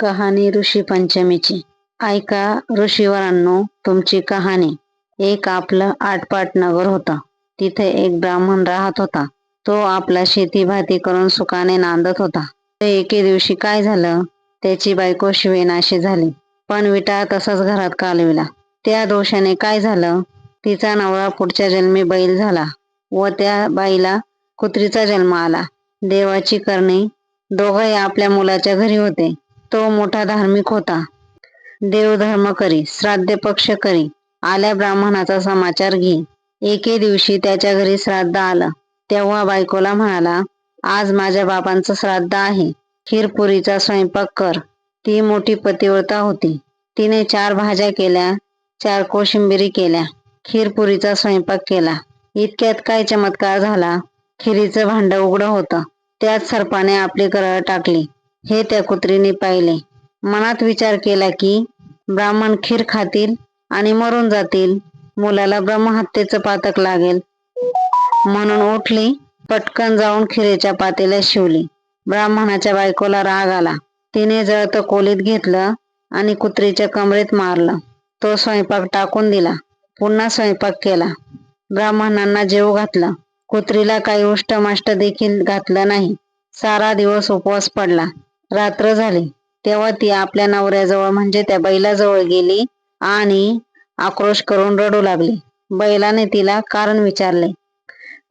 कहाणी ऋषी पंचमीची. ऐका ऋषीवरांनो तुमची कहाणी. एक आपलं आटपाट नगर होतं. तिथे एक ब्राह्मण राहत होता. तो आपला शेती भाती करून सुखाने नांदत होता. ते एके दिवशी काय झालं? त्याची बायको शिवेनाशी झाली. पण विटा तसाच घरात कालविला. त्या दोषाने काय झालं? तिचा नवरा पुढच्या जन्मी बैल झाला व त्या बाईला कुत्रीचा जन्म आला. देवाची करणी. दोघंही आपल्या मुलाच्या घरी होते. तो मोठा धार्मिक होता. देवधर्म करी श्राद्ध पक्ष करी आल्या ब्राह्मणाचा समाचार घे. एके दिवशी त्याच्या घरी श्राद्ध आलं. तेव्हा बायकोला म्हणाला आज माझ्या बापांचं श्राद्ध आहे. खीरपुरीचा स्वयंपाक कर. ती मोठी पतिव्रता होती. तिने चार भाज्या केल्या चार कोशिंबिरी केल्या खीरपुरीचा स्वयंपाक केला. इतक्यात काय चमत्कार झाला? खिरीचं भांड उघडं होतं. त्यात सर्पाने आपली करळ टाकली. हे त्या कुत्रीने पाहिले. मनात विचार केला की ब्राह्मण खीर खातील आणि मरून जातील. मुलाला ब्रह्महत्येचं पातक लागेल. म्हणून उठली पटकन जाऊन खिरेच्या पातेला शिवली. ब्राह्मणाच्या बायकोला राग आला. तिने जळत कोलीत घेतलं आणि कुत्रीच्या कमरेत मारलं. तो स्वयंपाक टाकून दिला. पुन्हा स्वयंपाक केला. ब्राह्मणांना जेव घातलं. कुत्रीला काही उष्टमाष्ट देखील घातलं नाही. सारा दिवस उपवास पडला. रात्र झाली. तेव्हा ती आपल्या नवऱ्याजवळ म्हणजे त्या बैलाजवळ गेली आणि आक्रोश करून रडू लागली. बैलाने तिला कारण विचारले.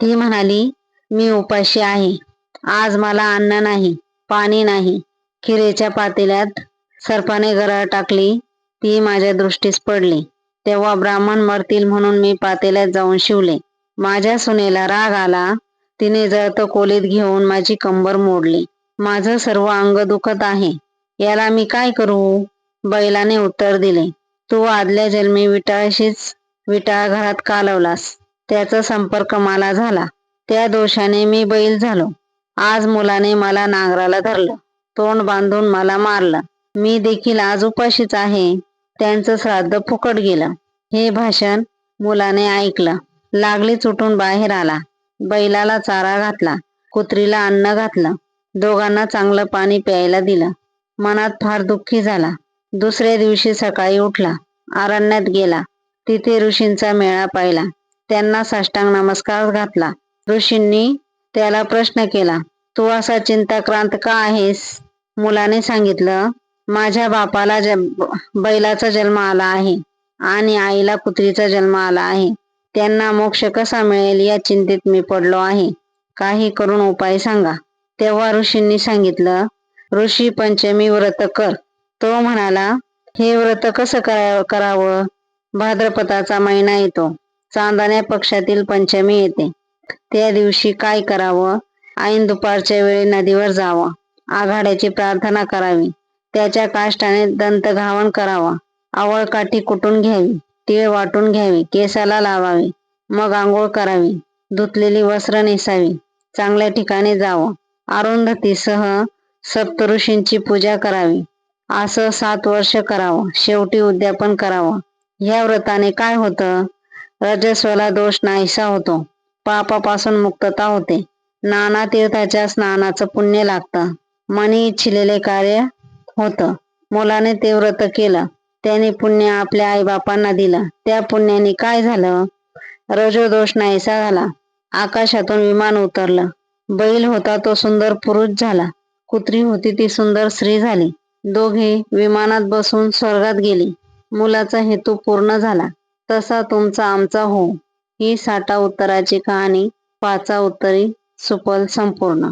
ती म्हणाली मी उपाशी आहे. आज मला अन्न नाही पाणी नाही. खिरेच्या पातेल्यात सर्पाने गराळ टाकली. ती माझ्या दृष्टीस पडली. तेव्हा ब्राह्मण मरतील म्हणून मी पातेल्यात जाऊन शिवले. माझ्या सुनेला राग आला. तिने जळत कोलीत घेऊन माझी कंबर मोडली. माझं सर्व अंग दुखत आहे. याला मी काय करू? बैलाने उत्तर दिले. तू आदल्या जन्मी विटाळशीच विटाळ घरात कालवलास त्याचा संपर्क मला झाला. त्या दोषाने मी बैल झालो. आज मुलाने मला नांगराला धरलं. तोंड बांधून मला मारलं. मी देखील आज उपाशीच आहे. त्यांचं श्राद्ध फुकट गेलं. हे भाषण मुलाने ऐकलं. लागलीच उठून बाहेर आला. बैलाला चारा घातला. कुत्रीला अन्न घातलं. दोघांना चांगलं पाणी प्यायला दिलं. मनात फार दुःखी झाला. दुसऱ्या दिवशी सकाळी उठला. अरण्यात गेला. तिथे ऋषींचा मेळा पाहिला. त्यांना साष्टांग नमस्कार घातला. ऋषींनी त्याला प्रश्न केला तू असा चिंताक्रांत का आहेस? मुलाने सांगितलं माझ्या बापाला ज बैलाचा जन्म आला आहे आणि आईला कुत्रीचा जन्म आला आहे. त्यांना मोक्ष कसा मिळेल या चिंतेत मी पडलो आहे. काही करून उपाय सांगा. तेव्हा ऋषींनी सांगितलं ऋषी पंचमी व्रत कर. तो म्हणाला हे व्रत कसं करावं? भाद्रपदाचा महिना येतो. चांदण्या पक्षातील पंचमी येते. त्या दिवशी काय करावं? ऐन दुपारच्या वेळी नदीवर जावं. आघाड्याची प्रार्थना करावी. त्याच्या काष्टाने दंतघावण करावा. आवळ काठी कुटून घ्यावी. तीळ वाटून घ्यावी. केसाला लावावी. मग आंघोळ करावी. धुतलेली वस्त्र नेसावी. चांगल्या ठिकाणी जावं. अरुंधतीसह सप्तऋषींची पूजा करावी. असं सात वर्ष करावं. शेवटी उद्यापन करावं. ह्या व्रताने काय होतं? रजस्वला दोष नाहीसा होतो. पापापासून मुक्तता होते. नाना तीर्थाच्या स्नानाचं पुण्य लागतं. मनी इच्छिलेले कार्य होतं. मुलाने ते व्रत केलं. त्याने पुण्य आपल्या आईबापांना दिलं. त्या पुण्याने काय झालं? रजोदोष नाहीसा झाला. आकाशातून विमान उतरलं. बैल होता तो सुंदर पुरुष झाला. कुत्री होती ती सुंदर स्त्री झाली. दोघे विमानात बसून स्वर्गात गेली. मुलाचा हेतू पूर्ण झाला. तसा तुमचा आमचा हो ही साठा उत्तराची कहाणी पाचा उत्तरी सुपल संपूर्ण.